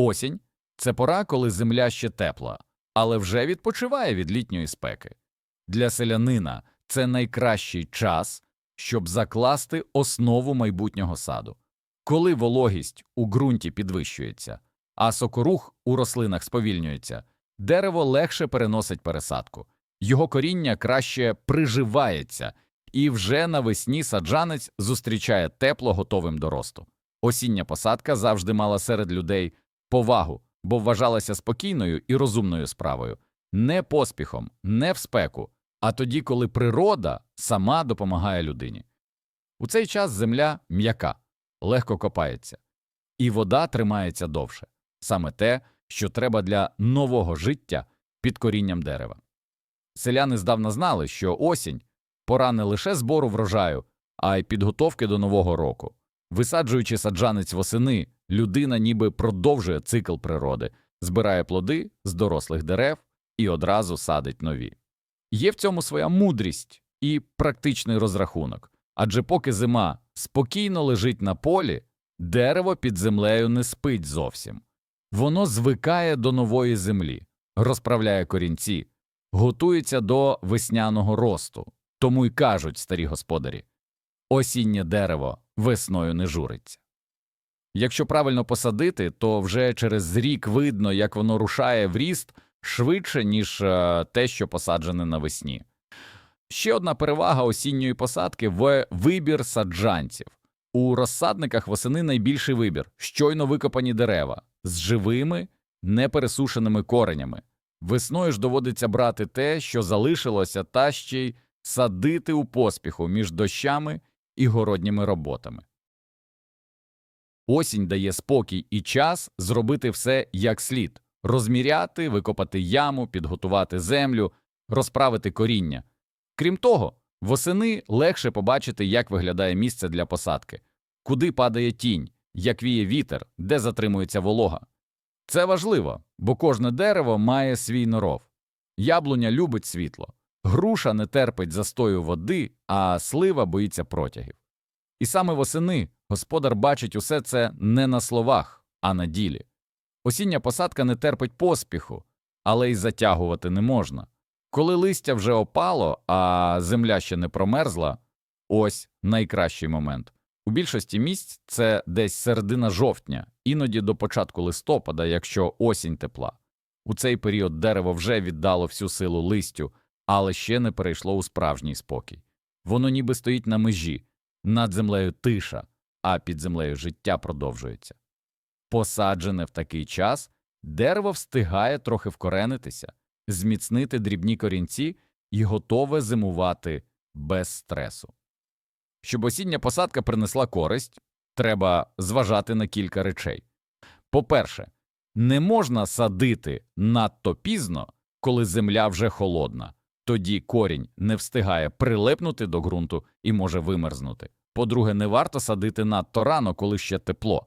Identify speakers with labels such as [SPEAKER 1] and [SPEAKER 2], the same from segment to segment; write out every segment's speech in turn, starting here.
[SPEAKER 1] Осінь це пора, коли земля ще тепла, але вже відпочиває від літньої спеки. Для селянина це найкращий час, щоб закласти основу майбутнього саду. Коли вологість у ґрунті підвищується, а сокорух у рослинах сповільнюється, дерево легше переносить пересадку, його коріння краще приживається, і вже навесні саджанець зустрічає тепло готовим до росту. Осіння посадка завжди мала серед людей повагу, бо вважалася спокійною і розумною справою, не поспіхом, не в спеку, а тоді, коли природа сама допомагає людині. У цей час земля м'яка, легко копається, і вода тримається довше саме те, що треба для нового життя під корінням дерева. Селяни здавна знали, що осінь пора не лише збору врожаю, а й підготовки до нового року. Висаджуючи саджанець восени, людина ніби продовжує цикл природи, збирає плоди з дорослих дерев і одразу садить нові. Є в цьому своя мудрість і практичний розрахунок, адже поки зима спокійно лежить на полі, дерево під землею не спить зовсім. Воно звикає до нової землі, розправляє корінці, готується до весняного росту. Тому й кажуть старі господарі осіннє дерево весною не журиться. Якщо правильно посадити, то вже через рік видно, як воно рушає в ріст швидше, ніж е, те, що посаджене навесні. Ще одна перевага осінньої посадки в вибір саджанців. У розсадниках восени найбільший вибір щойно викопані дерева з живими, непересушеними коренями. Весною ж доводиться брати те, що залишилося, та ще й садити у поспіху між дощами і городніми роботами. Осінь дає спокій і час зробити все як слід розміряти, викопати яму, підготувати землю, розправити коріння. Крім того, восени легше побачити, як виглядає місце для посадки, куди падає тінь, як віє вітер, де затримується волога. Це важливо, бо кожне дерево має свій норов. Яблуня любить світло, груша не терпить застою води, а слива боїться протягів. І саме восени господар бачить усе це не на словах, а на ділі. Осіння посадка не терпить поспіху, але й затягувати не можна. Коли листя вже опало, а земля ще не промерзла, ось найкращий момент. У більшості місць це десь середина жовтня, іноді до початку листопада, якщо осінь тепла. У цей період дерево вже віддало всю силу листю, але ще не перейшло у справжній спокій. Воно ніби стоїть на межі, над землею тиша, а під землею життя продовжується. Посаджене в такий час, дерево встигає трохи вкоренитися, зміцнити дрібні корінці і готове зимувати без стресу. Щоб осіння посадка принесла користь, треба зважати на кілька речей. По-перше, не можна садити надто пізно, коли земля вже холодна, тоді корінь не встигає прилипнути до ґрунту і може вимерзнути. По-друге, не варто садити надто рано, коли ще тепло,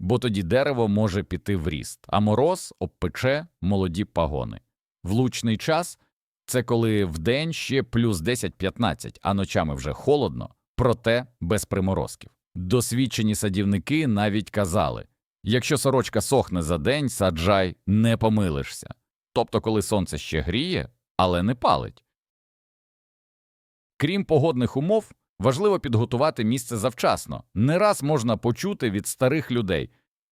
[SPEAKER 1] бо тоді дерево може піти в ріст, а мороз обпече молоді пагони. Влучний час це коли вдень ще плюс 10-15, а ночами вже холодно, проте без приморозків. Досвідчені садівники навіть казали якщо сорочка сохне за день, саджай, не помилишся. Тобто, коли сонце ще гріє, але не палить. Крім погодних умов, важливо підготувати місце завчасно. Не раз можна почути від старих людей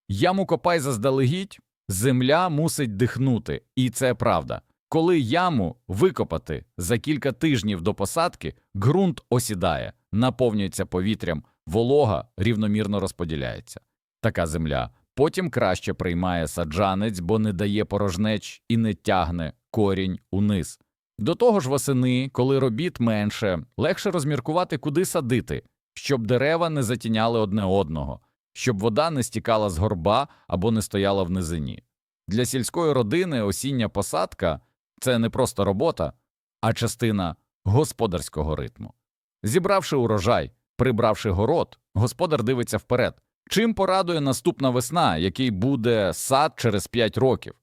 [SPEAKER 1] яму копай заздалегідь, земля мусить дихнути, і це правда. Коли яму викопати за кілька тижнів до посадки, ґрунт осідає, наповнюється повітрям, волога рівномірно розподіляється. Така земля потім краще приймає саджанець, бо не дає порожнеч і не тягне корінь униз. До того ж, восени, коли робіт менше, легше розміркувати, куди садити, щоб дерева не затіняли одне одного, щоб вода не стікала з горба або не стояла в низині. Для сільської родини осіння посадка це не просто робота, а частина господарського ритму. Зібравши урожай, прибравши город, господар дивиться вперед. Чим порадує наступна весна, який буде сад через 5 років?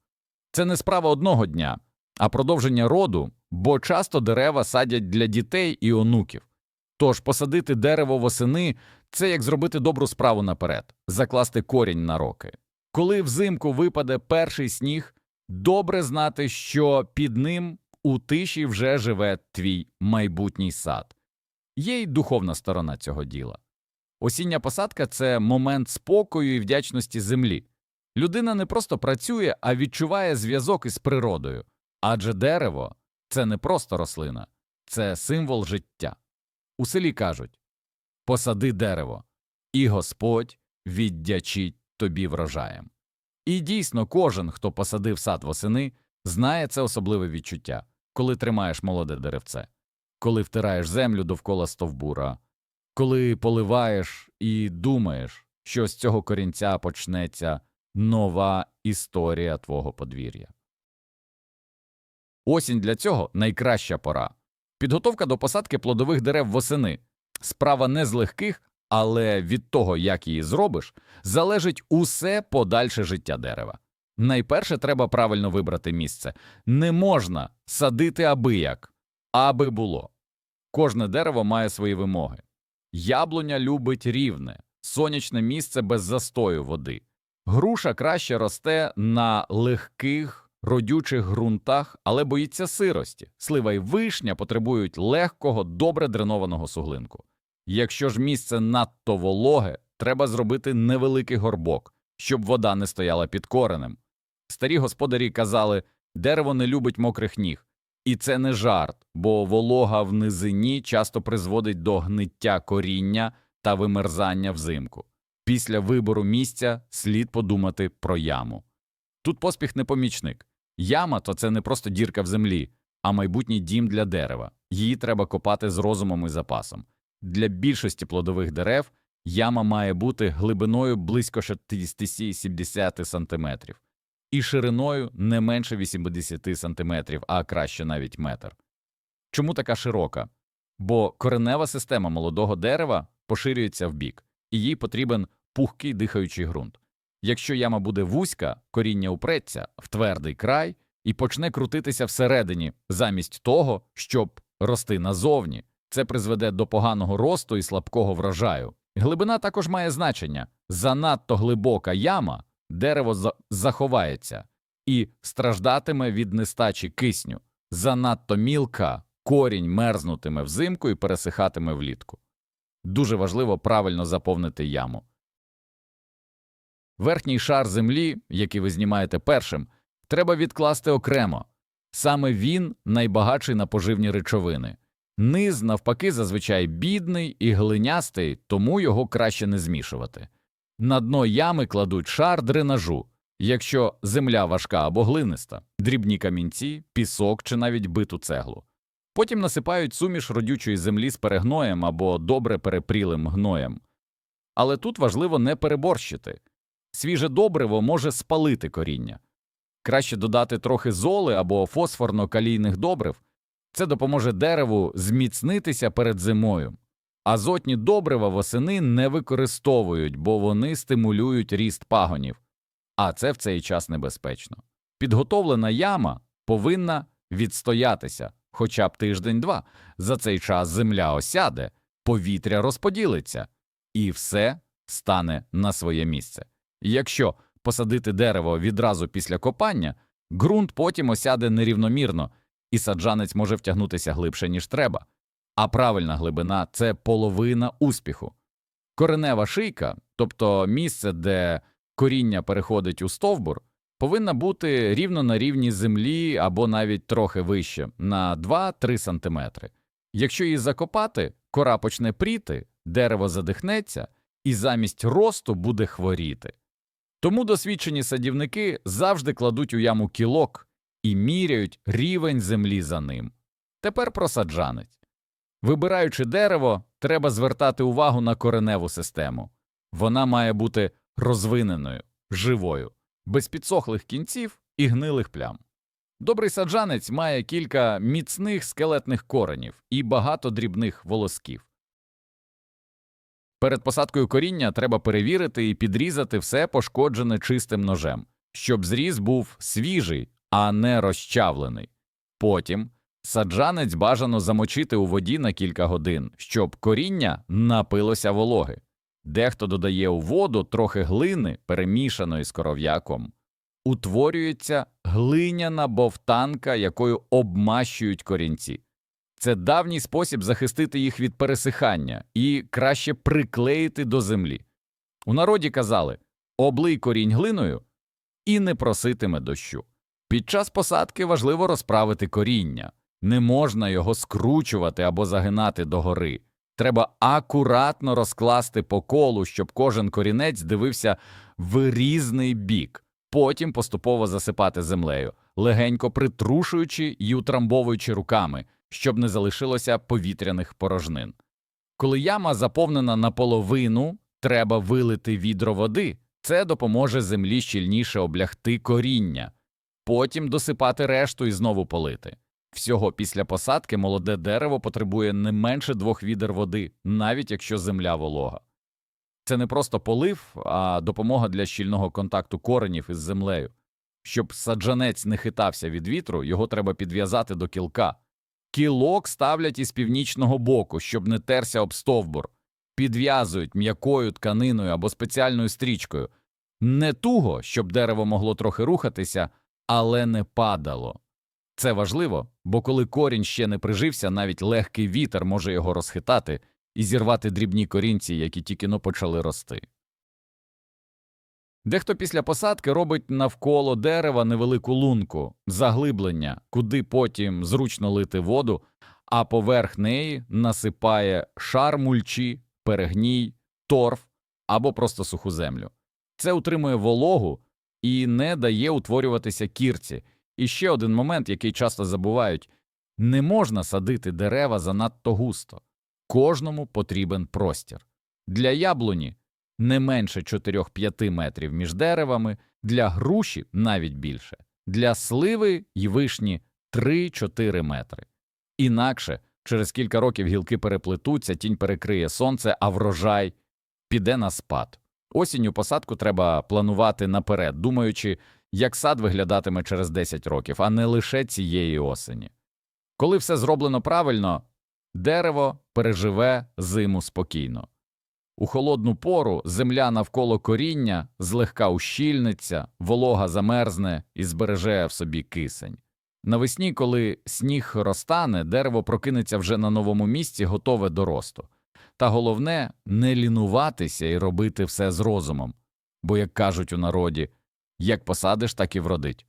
[SPEAKER 1] Це не справа одного дня, а продовження роду, бо часто дерева садять для дітей і онуків. Тож посадити дерево восени це як зробити добру справу наперед, закласти корінь на роки. Коли взимку випаде перший сніг, добре знати, що під ним у тиші вже живе твій майбутній сад. Є й духовна сторона цього діла. Осіння посадка це момент спокою і вдячності землі. Людина не просто працює, а відчуває зв'язок із природою, адже дерево це не просто рослина, це символ життя. У селі кажуть посади дерево, і Господь віддячить тобі врожаєм. І дійсно, кожен, хто посадив сад восени, знає це особливе відчуття, коли тримаєш молоде деревце, коли втираєш землю довкола стовбура, коли поливаєш і думаєш, що з цього корінця почнеться нова історія твого подвір'я. Осінь для цього найкраща пора. Підготовка до посадки плодових дерев восени справа не з легких, але від того, як її зробиш, залежить усе подальше життя дерева. Найперше треба правильно вибрати місце. Не можна садити абияк, аби було. Кожне дерево має свої вимоги. Яблуня любить рівне, сонячне місце без застою води. Груша краще росте на легких, родючих ґрунтах, але боїться сирості. Слива й вишня потребують легкого, добре дренованого суглинку. Якщо ж місце надто вологе, треба зробити невеликий горбок, щоб вода не стояла під коренем. Старі господарі казали, дерево не любить мокрих ніг. І це не жарт, бо волога в низині часто призводить до гниття коріння та вимерзання взимку. Після вибору місця слід подумати про яму. Тут поспіх не помічник. Яма то це не просто дірка в землі, а майбутній дім для дерева. Її треба копати з розумом і запасом. Для більшості плодових дерев яма має бути глибиною близько 60-70 см і шириною не менше 80 см, а краще навіть метр. Чому така широка? Бо коренева система молодого дерева поширюється вбік, і їй потрібен пухкий дихаючий ґрунт. Якщо яма буде вузька, коріння упреться в твердий край і почне крутитися всередині, замість того, щоб рости назовні. Це призведе до поганого росту і слабкого врожаю. Глибина також має значення. Занадто глибока яма дерево за- заховається і страждатиме від нестачі кисню. Занадто мілка корінь мерзнутиме взимку і пересихатиме влітку. Дуже важливо правильно заповнити яму. Верхній шар землі, який ви знімаєте першим, треба відкласти окремо. Саме він найбагатший на поживні речовини. Низ, навпаки, зазвичай бідний і глинястий, тому його краще не змішувати. На дно ями кладуть шар дренажу, якщо земля важка або глиниста, дрібні камінці, пісок чи навіть биту цеглу. Потім насипають суміш родючої землі з перегноєм або добре перепрілим гноєм. Але тут важливо не переборщити. Свіже добриво може спалити коріння. Краще додати трохи золи або фосфорно-калійних добрив. Це допоможе дереву зміцнитися перед зимою. Азотні добрива восени не використовують, бо вони стимулюють ріст пагонів, а це в цей час небезпечно. Підготовлена яма повинна відстоятися хоча б тиждень-два. За цей час земля осяде, повітря розподілиться, і все стане на своє місце. Якщо посадити дерево відразу після копання, ґрунт потім осяде нерівномірно, і саджанець може втягнутися глибше, ніж треба. А правильна глибина це половина успіху. Коренева шийка, тобто місце, де коріння переходить у стовбур, повинна бути рівно на рівні землі або навіть трохи вище на 2-3 см. Якщо її закопати, кора почне пріти, дерево задихнеться і замість росту буде хворіти. Тому досвідчені садівники завжди кладуть у яму кілок і міряють рівень землі за ним. Тепер про саджанець. Вибираючи дерево, треба звертати увагу на кореневу систему. Вона має бути розвиненою, живою, без підсохлих кінців і гнилих плям. Добрий саджанець має кілька міцних скелетних коренів і багато дрібних волосків. Перед посадкою коріння треба перевірити і підрізати все пошкоджене чистим ножем, щоб зріз був свіжий, а не розчавлений. Потім саджанець бажано замочити у воді на кілька годин, щоб коріння напилося вологи. Дехто додає у воду трохи глини, перемішаної з коров'яком. Утворюється глиняна бовтанка, якою обмащують корінці. Це давній спосіб захистити їх від пересихання і краще приклеїти до землі. У народі казали облий корінь глиною і не проситиме дощу. Під час посадки важливо розправити коріння, не можна його скручувати або загинати догори. Треба акуратно розкласти по колу, щоб кожен корінець дивився в різний бік, потім поступово засипати землею, легенько притрушуючи і утрамбовуючи руками, щоб не залишилося повітряних порожнин. Коли яма заповнена наполовину, треба вилити відро води. Це допоможе землі щільніше облягти коріння, потім досипати решту і знову полити. Всього після посадки молоде дерево потребує не менше двох відер води, навіть якщо земля волога. Це не просто полив, а допомога для щільного контакту коренів із землею. Щоб саджанець не хитався від вітру, його треба підв'язати до кілка. Кілок ставлять із північного боку, щоб не терся об стовбур, підв'язують м'якою тканиною або спеціальною стрічкою. Не туго, щоб дерево могло трохи рухатися, але не падало. Це важливо, бо коли корінь ще не прижився, навіть легкий вітер може його розхитати і зірвати дрібні корінці, які тільки но почали рости. Дехто після посадки робить навколо дерева невелику лунку, заглиблення, куди потім зручно лити воду, а поверх неї насипає шар мульчі, перегній, торф або просто суху землю. Це утримує вологу і не дає утворюватися кірці. І ще один момент, який часто забувають не можна садити дерева занадто густо, кожному потрібен простір. Для яблуні не менше 4-5 метрів між деревами, для груші навіть більше, для сливи й вишні 3-4 метри. Інакше через кілька років гілки переплетуться, тінь перекриє сонце, а врожай піде на спад. Осінню посадку треба планувати наперед, думаючи, як сад виглядатиме через 10 років, а не лише цієї осені. Коли все зроблено правильно, дерево переживе зиму спокійно. У холодну пору земля навколо коріння злегка ущільниться, волога замерзне і збереже в собі кисень. Навесні, коли сніг розтане, дерево прокинеться вже на новому місці, готове до росту. Та головне не лінуватися і робити все з розумом, бо, як кажуть у народі, як посадиш, так і вродить.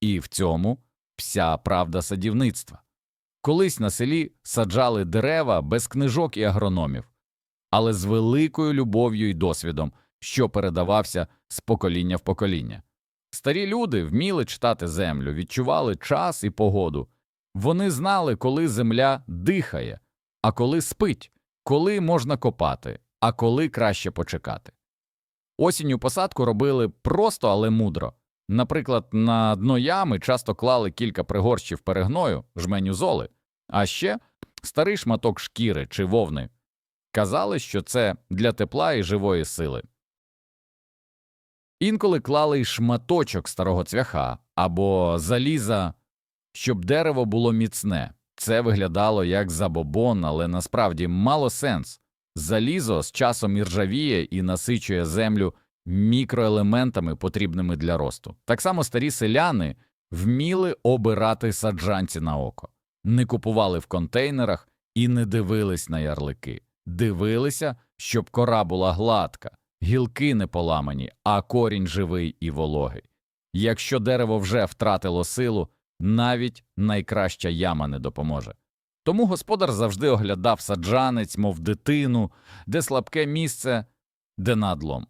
[SPEAKER 1] І в цьому вся правда садівництва. Колись на селі саджали дерева без книжок і агрономів, але з великою любов'ю і досвідом, що передавався з покоління в покоління. Старі люди вміли читати землю, відчували час і погоду. Вони знали, коли земля дихає, а коли спить, коли можна копати, а коли краще почекати. Осінню посадку робили просто, але мудро. Наприклад, на дно ями часто клали кілька пригорщів перегною, жменю золи, а ще старий шматок шкіри чи вовни. Казали, що це для тепла і живої сили. Інколи клали й шматочок старого цвяха або заліза, щоб дерево було міцне. Це виглядало як забобон, але насправді мало сенс. Залізо з часом іржавіє і насичує землю мікроелементами, потрібними для росту. Так само старі селяни вміли обирати саджанці на око, не купували в контейнерах і не дивились на ярлики, дивилися, щоб кора була гладка, гілки не поламані, а корінь живий і вологий. Якщо дерево вже втратило силу, навіть найкраща яма не допоможе. Тому господар завжди оглядав саджанець, мов дитину, де слабке місце, де надлом.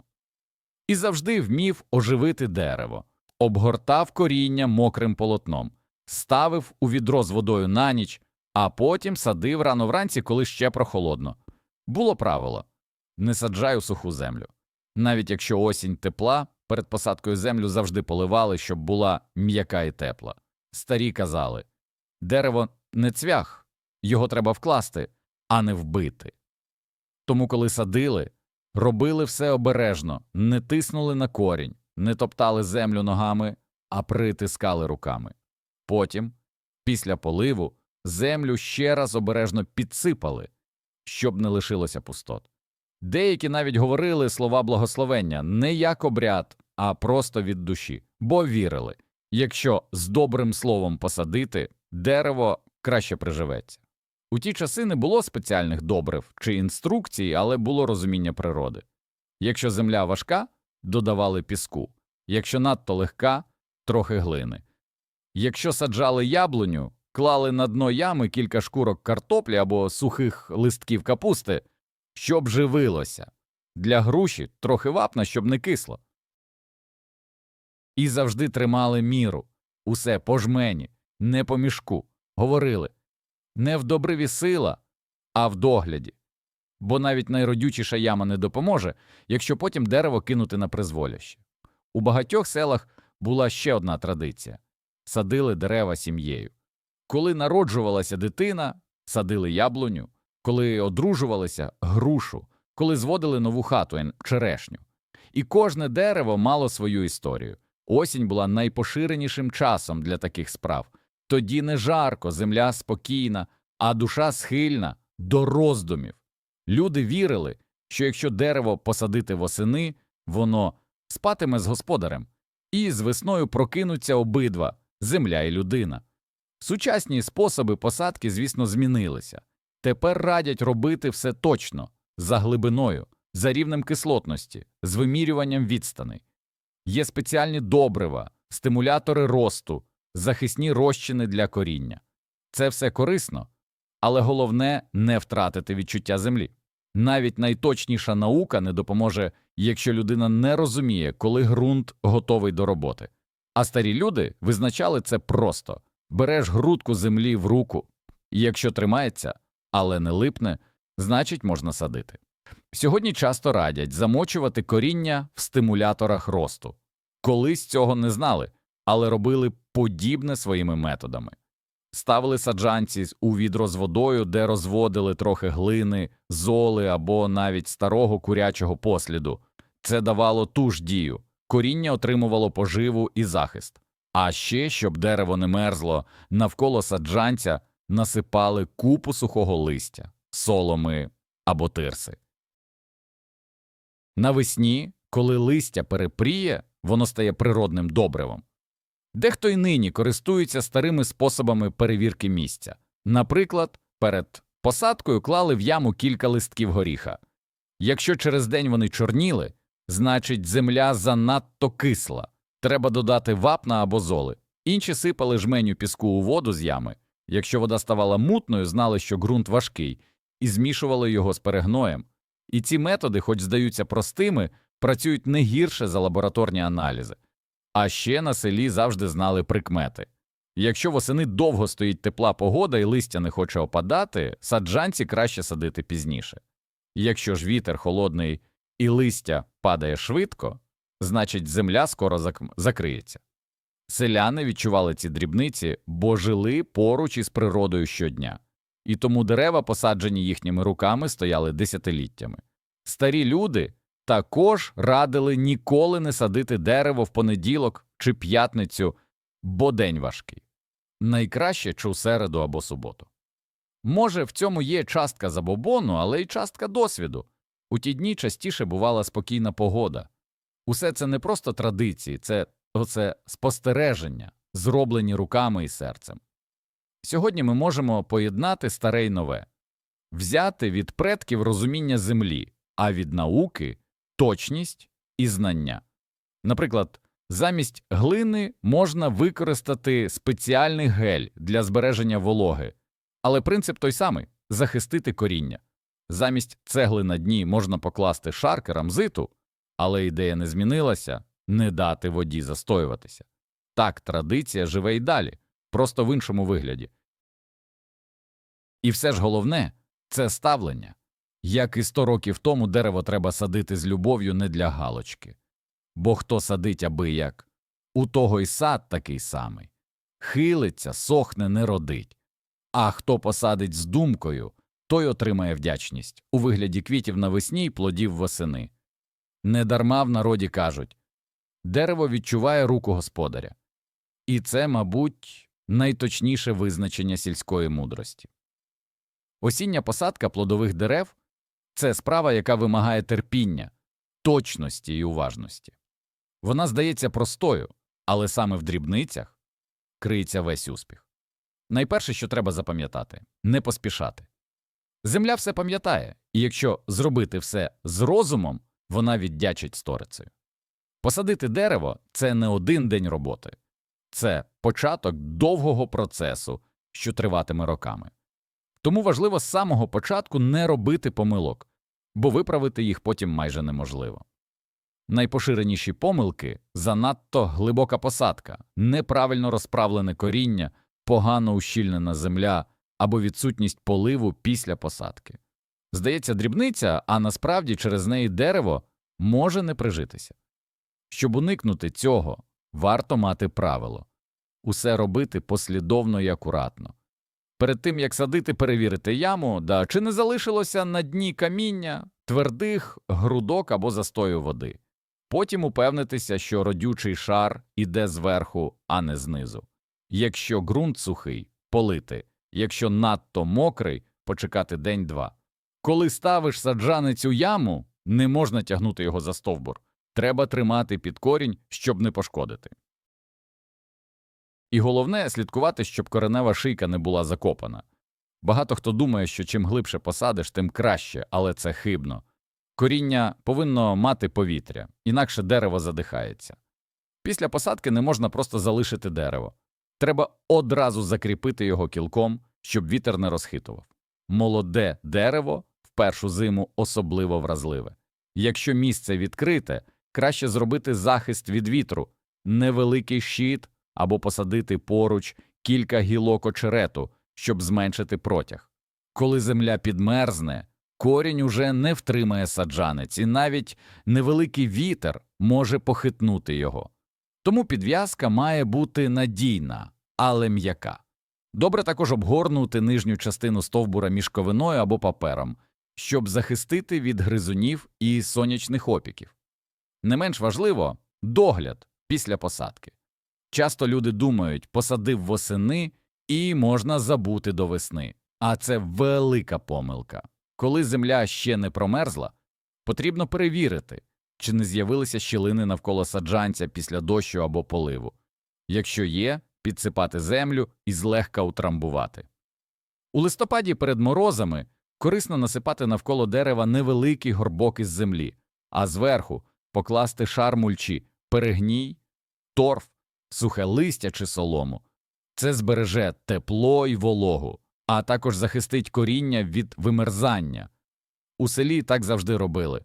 [SPEAKER 1] І завжди вмів оживити дерево, обгортав коріння мокрим полотном, ставив у відро з водою на ніч, а потім садив рано вранці, коли ще прохолодно. Було правило не саджай у суху землю. Навіть якщо осінь тепла, перед посадкою землю завжди поливали, щоб була м'яка і тепла. Старі казали дерево не цвях, його треба вкласти, а не вбити. Тому, коли садили, робили все обережно, не тиснули на корінь, не топтали землю ногами, а притискали руками. Потім, після поливу, землю ще раз обережно підсипали, щоб не лишилося пустот. Деякі навіть говорили слова благословення не як обряд, а просто від душі, бо вірили, якщо з добрим словом посадити, дерево краще приживеться. У ті часи не було спеціальних добрив чи інструкцій, але було розуміння природи. Якщо земля важка, додавали піску, якщо надто легка трохи глини. Якщо саджали яблуню, клали на дно ями кілька шкурок картоплі або сухих листків капусти, щоб живилося. Для груші трохи вапна, щоб не кисло. І завжди тримали міру. Усе по жмені, не по мішку. Говорили не в добриві сила, а в догляді. Бо навіть найродючіша яма не допоможе, якщо потім дерево кинути на призволяще. У багатьох селах була ще одна традиція садили дерева сім'єю. Коли народжувалася дитина, садили яблуню, коли одружувалися грушу, коли зводили нову хату черешню. І кожне дерево мало свою історію. Осінь була найпоширенішим часом для таких справ. Тоді не жарко, земля спокійна, а душа схильна до роздумів. Люди вірили, що якщо дерево посадити восени, воно спатиме з господарем, і з весною прокинуться обидва земля і людина. Сучасні способи посадки, звісно, змінилися. Тепер радять робити все точно, за глибиною, за рівнем кислотності, з вимірюванням відстаней. Є спеціальні добрива, стимулятори росту, захисні розчини для коріння. Це все корисно, але головне не втратити відчуття землі. Навіть найточніша наука не допоможе, якщо людина не розуміє, коли ґрунт готовий до роботи. А старі люди визначали це просто береш грудку землі в руку, і якщо тримається, але не липне, значить можна садити. Сьогодні часто радять замочувати коріння в стимуляторах росту. Колись цього не знали, але робили подібне своїми методами. Ставили саджанці у відро з водою, де розводили трохи глини, золи або навіть старого курячого посліду. Це давало ту ж дію. Коріння отримувало поживу і захист. А ще, щоб дерево не мерзло, навколо саджанця насипали купу сухого листя, соломи або тирси. Навесні, коли листя перепріє, воно стає природним добривом. Дехто й нині користується старими способами перевірки місця. Наприклад, перед посадкою клали в яму кілька листків горіха. Якщо через день вони чорніли, значить земля занадто кисла, треба додати вапна або золи. Інші сипали жменю піску у воду з ями. Якщо вода ставала мутною, знали, що ґрунт важкий, і змішували його з перегноєм. І ці методи, хоч здаються простими, працюють не гірше за лабораторні аналізи. А ще на селі завжди знали прикмети. Якщо восени довго стоїть тепла погода і листя не хоче опадати, саджанці краще садити пізніше. Якщо ж вітер холодний і листя падає швидко, значить земля скоро зак- закриється. Селяни відчували ці дрібниці, бо жили поруч із природою щодня, і тому дерева, посаджені їхніми руками, стояли десятиліттями. Старі люди також радили ніколи не садити дерево в понеділок чи п'ятницю, бо день важкий. Найкраще чи у середу або суботу. Може, в цьому є частка забобону, але й частка досвіду. У ті дні частіше бувала спокійна погода. Усе це не просто традиції, це оце спостереження, зроблені руками і серцем. Сьогодні ми можемо поєднати старе й нове, взяти від предків розуміння землі, а від науки точність і знання. Наприклад, замість глини можна використати спеціальний гель для збереження вологи, але принцип той самий захистити коріння. Замість цегли на дні можна покласти шар керамзиту, але ідея не змінилася не дати воді застоюватися. Так традиція живе й далі, просто в іншому вигляді. І все ж головне це ставлення. Як і сто років тому дерево треба садити з любов'ю не для галочки. Бо хто садить аби як, у того й сад такий самий. Хилиться, сохне, не родить. А хто посадить з думкою, той отримає вдячність у вигляді квітів навесні й плодів восени. Недарма в народі кажуть дерево відчуває руку господаря. І це, мабуть, найточніше визначення сільської мудрості. Осіння посадка плодових дерев Це справа, яка вимагає терпіння, точності і уважності. Вона здається простою, але саме в дрібницях криється весь успіх. Найперше, що треба запам'ятати не поспішати. Земля все пам'ятає, і якщо зробити все з розумом, вона віддячить сторицею. Посадити дерево це не один день роботи, це початок довгого процесу, що триватиме роками. Тому важливо з самого початку не робити помилок, бо виправити їх потім майже неможливо. Найпоширеніші помилки занадто глибока посадка, неправильно розправлене коріння, погано ущільнена земля або відсутність поливу після посадки. Здається, дрібниця, а насправді через неї дерево може не прижитися. Щоб уникнути цього, варто мати правило усе робити послідовно і акуратно. Перед тим як садити, перевірити яму, да чи не залишилося на дні каміння, твердих грудок або застою води. Потім упевнитися, що родючий шар іде зверху, а не знизу. Якщо ґрунт сухий, полити, якщо надто мокрий, почекати день-два. Коли ставиш саджанець у яму, не можна тягнути його за стовбур. Треба тримати під корінь, щоб не пошкодити. І головне слідкувати, щоб коренева шийка не була закопана. Багато хто думає, що чим глибше посадиш, тим краще, але це хибно. Коріння повинно мати повітря, інакше дерево задихається. Після посадки не можна просто залишити дерево. Треба одразу закріпити його кілком, щоб вітер не розхитував. Молоде дерево першу зиму особливо вразливе. Якщо місце відкрите, краще зробити захист від вітру, невеликий щит або посадити поруч кілька гілок очерету, щоб зменшити протяг. Коли земля підмерзне, корінь уже не втримає саджанець, і навіть невеликий вітер може похитнути його. Тому підв'язка має бути надійна, але м'яка. Добре також обгорнути нижню частину стовбура мішковиною або папером, щоб захистити від гризунів і сонячних опіків. Не менш важливо догляд після посадки. Часто люди думають, посадив восени і можна забути до весни, а це велика помилка. Коли земля ще не промерзла, потрібно перевірити, чи не з'явилися щілини навколо саджанця після дощу або поливу. Якщо є, підсипати землю і злегка утрамбувати. У листопаді перед морозами корисно насипати навколо дерева невеликий горбок із землі, а зверху покласти шар мульчі, перегній, торф, сухе листя чи солому. Це збереже тепло і вологу, а також захистить коріння від вимерзання. У селі так завжди робили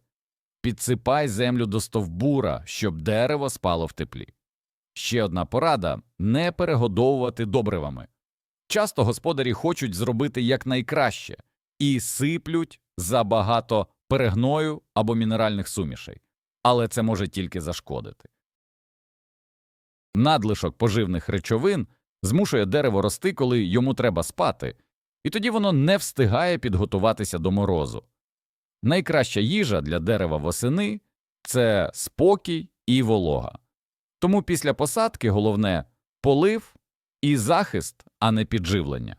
[SPEAKER 1] підсипай землю до стовбура, щоб дерево спало в теплі. Ще одна порада не перегодовувати добривами. Часто господарі хочуть зробити якнайкраще і сиплють забагато перегною або мінеральних сумішей, але це може тільки зашкодити. Надлишок поживних речовин змушує дерево рости, коли йому треба спати, і тоді воно не встигає підготуватися до морозу. Найкраща їжа для дерева восени це спокій і волога. Тому після посадки головне полив і захист, а не підживлення.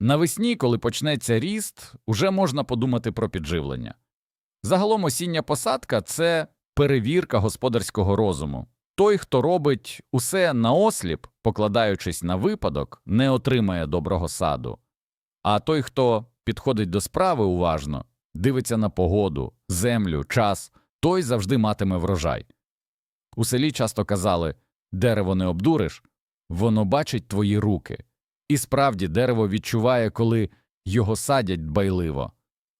[SPEAKER 1] Навесні, коли почнеться ріст, уже можна подумати про підживлення. Загалом осіння посадка це перевірка господарського розуму. Той, хто робить усе наосліп, покладаючись на випадок, не отримає доброго саду. А той, хто підходить до справи уважно, дивиться на погоду, землю, час, той завжди матиме врожай. У селі часто казали дерево не обдуриш, воно бачить твої руки. І справді дерево відчуває, коли його садять дбайливо.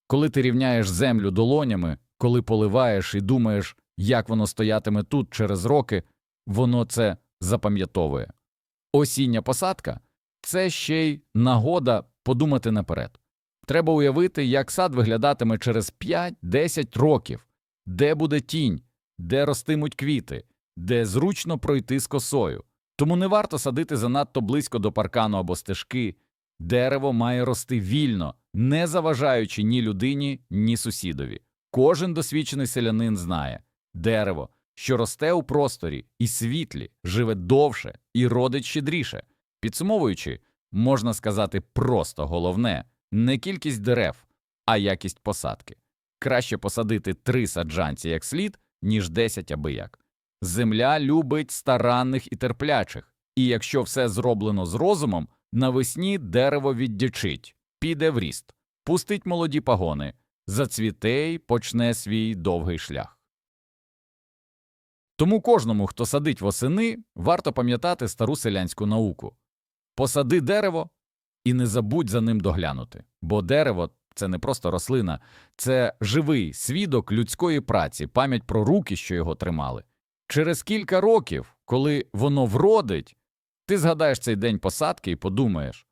[SPEAKER 1] Коли ти рівняєш землю долонями, коли поливаєш і думаєш, як воно стоятиме тут через роки, воно це запам'ятовує. Осіння посадка це ще й нагода подумати наперед. Треба уявити, як сад виглядатиме через 5-10 років, де буде тінь, де ростимуть квіти, де зручно пройти з косою. Тому не варто садити занадто близько до паркану або стежки. Дерево має рости вільно, не заважаючи ні людині, ні сусідові. Кожен досвідчений селянин знає дерево, що росте у просторі і світлі, живе довше і родить щедріше. Підсумовуючи, можна сказати просто головне не кількість дерев, а якість посадки. краще посадити три саджанці як слід, ніж десять аби як. Земля любить старанних і терплячих, і якщо все зроблено з розумом, навесні дерево віддячить, піде в ріст, пустить молоді пагони, зацвіте й почне свій довгий шлях. Тому кожному, хто садить восени, варто пам'ятати стару селянську науку посади дерево і не забудь за ним доглянути, бо дерево це не просто рослина, це живий свідок людської праці, пам'ять про руки, що його тримали. Через кілька років, коли воно вродить, ти згадаєш цей день посадки і подумаєш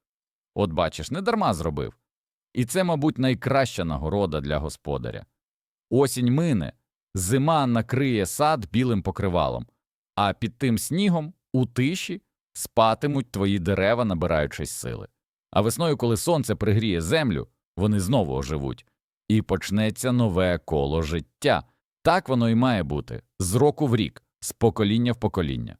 [SPEAKER 1] от бачиш, не дарма зробив. І це, мабуть, найкраща нагорода для господаря. Осінь мине, зима накриє сад білим покривалом, а під тим снігом у тиші спатимуть твої дерева, набираючись сили. А весною, коли сонце пригріє землю, вони знову оживуть, і почнеться нове коло життя. Так воно і має бути з року в рік, з покоління в покоління.